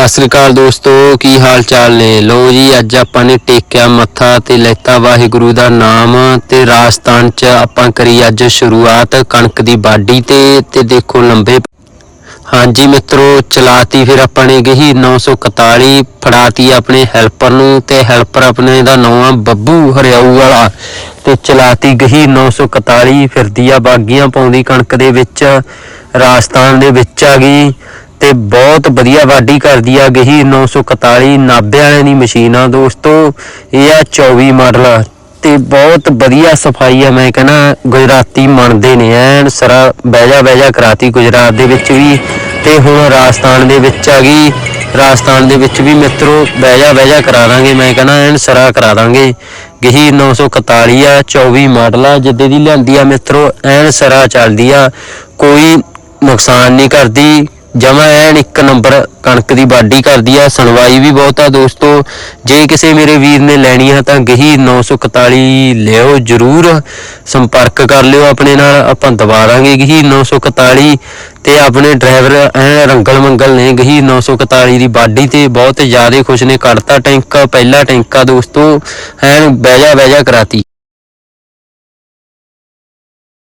ਸਤਿ ਸ੍ਰੀ ਅਕਾਲ ਦੋਸਤੋ, ਕੀ ਹਾਲ ਚਾਲ ਨੇ? ਲੋ ਜੀ, ਅੱਜ ਆਪਾਂ ਨੇ ਟੇਕਿਆ ਮੱਥਾ ਤੇ ਲੈਤਾ ਵਾਹਿਗੁਰੂ ਦਾ ਨਾਮ ਤੇ ਰਾਜਸਥਾਨ ਚ ਆਪਾਂ ਕਰੀ ਅੱਜ ਸ਼ੁਰੂਆਤ ਕਣਕ ਦੀ ਬਾਡੀ ਤੇ ਤੇ ਦੇਖੋ ਲੰਬੇ ਹਾਂਜੀ ਮਿੱਤਰੋ, ਚਲਾਤੀ ਫਿਰ ਆਪਾਂ ਨੇ ਗਹੀ 941 ਫੜਾਤੀ ਆਪਣੇ ਹੈਲਪਰ ਨੂੰ ਤੇ ਹੈਲਪਰ ਆਪਣੇ ਦਾ ਨਾਮ ਆ ਬੱਬੂ ਹਰਿਆਊ ਵਾਲਾ ਤੇ ਚਲਾਤੀ ਗਹੀ 941 ਫਿਰਦੀ ਆ ਬਾਗੀਆਂ ਪਾਉਂਦੀ ਕਣਕ ਦੇ ਵਿੱਚ, ਰਾਜਸਥਾਨ ਦੇ ਵਿੱਚ ਆ ਗਈ। ਤੇ ਬਹੁਤ ਵਧੀਆ ਵਾਢੀ ਕਰਦੀ ਆ ਗਹੀ 941 ਨਾਭੇ ਵਾਲਿਆਂ ਦੀ ਮਸ਼ੀਨ ਆ ਦੋਸਤੋ। ਇਹ ਆ 24 ਮਾਡਲ ਤੇ ਬਹੁਤ ਵਧੀਆ ਸਫ਼ਾਈ ਆ, ਮੈਂ ਕਹਿੰਦਾ ਗੁਜਰਾਤੀ ਮੰਨਦੇ ਨੇ। ਐਨ ਸਰਾ ਬਹਿਜਾ ਬਹਿਜਾ ਕਰਾਤੀ ਗੁਜਰਾਤ ਦੇ ਵਿੱਚ ਵੀ। ਤੇ ਹੁਣ ਰਾਜਸਥਾਨ ਦੇ ਵਿੱਚ ਆ ਗਈ। ਰਾਜਸਥਾਨ ਦੇ ਵਿੱਚ ਵੀ ਮਿੱਤਰੋ, ਬਹਿਜਾ ਬਹਿਜਾ ਕਰਾ ਦਾਂਗੇ, ਮੈਂ ਕਹਿੰਦਾ ਐਨ ਸਰਾ ਕਰਾ ਦਾਂਗੇ। ਗਹੀ 941 ਆ 24 ਮਾਡਲ ਆ। ਜਿੱਦੇ ਦੀ ਲਿਆਂਦੀ ਆ ਮਿੱਤਰੋ, ਐਨ ਸਰਾ ਚੱਲਦੀ ਆ। ਕੋਈ ਨੁਕਸਾਨ ਨਹੀਂ ਕਰਦੀ। ਜਮਾ ਐਨ ਇੱਕ ਨੰਬਰ ਕਣਕ ਦੀ ਬਾਡੀ ਕਰਦੀ ਆ, ਸੁਣਵਾਈ ਵੀ ਬਹੁਤ ਆ ਦੋਸਤੋ। ਜੇ ਕਿਸੇ ਮੇਰੇ ਵੀਰ ਨੇ ਲੈਣੀ ਆ ਤਾਂ ਗਹੀ 941 ਲਿਓ ਜਰੂਰ। ਸੰਪਰਕ ਕਰ ਲਿਓ ਆਪਣੇ ਨਾਲ, ਆਪਾਂ ਦਵਾ ਦਾਂਗੇ ਗਹੀ 941 ਤੇ ਆਪਣੇ ਡਰਾਈਵਰ ਐ ਰੰਗਲ ਮੰਗਲ ਨੇ ਗਹੀ 941 ਦੀ ਬਾਡੀ ਤੇ ਬਹੁਤ ਜ਼ਿਆਦਾ ਖੁਸ਼ ਨੇ, ਕੱਢਤਾ ਟੈਂਕ, ਪਹਿਲਾ ਟੈਂਕਾ ਦੋਸਤੋ। ਐਨ ਬਹਿਜਾ ਬਹਿਜਾ ਕਰਾਤੀ।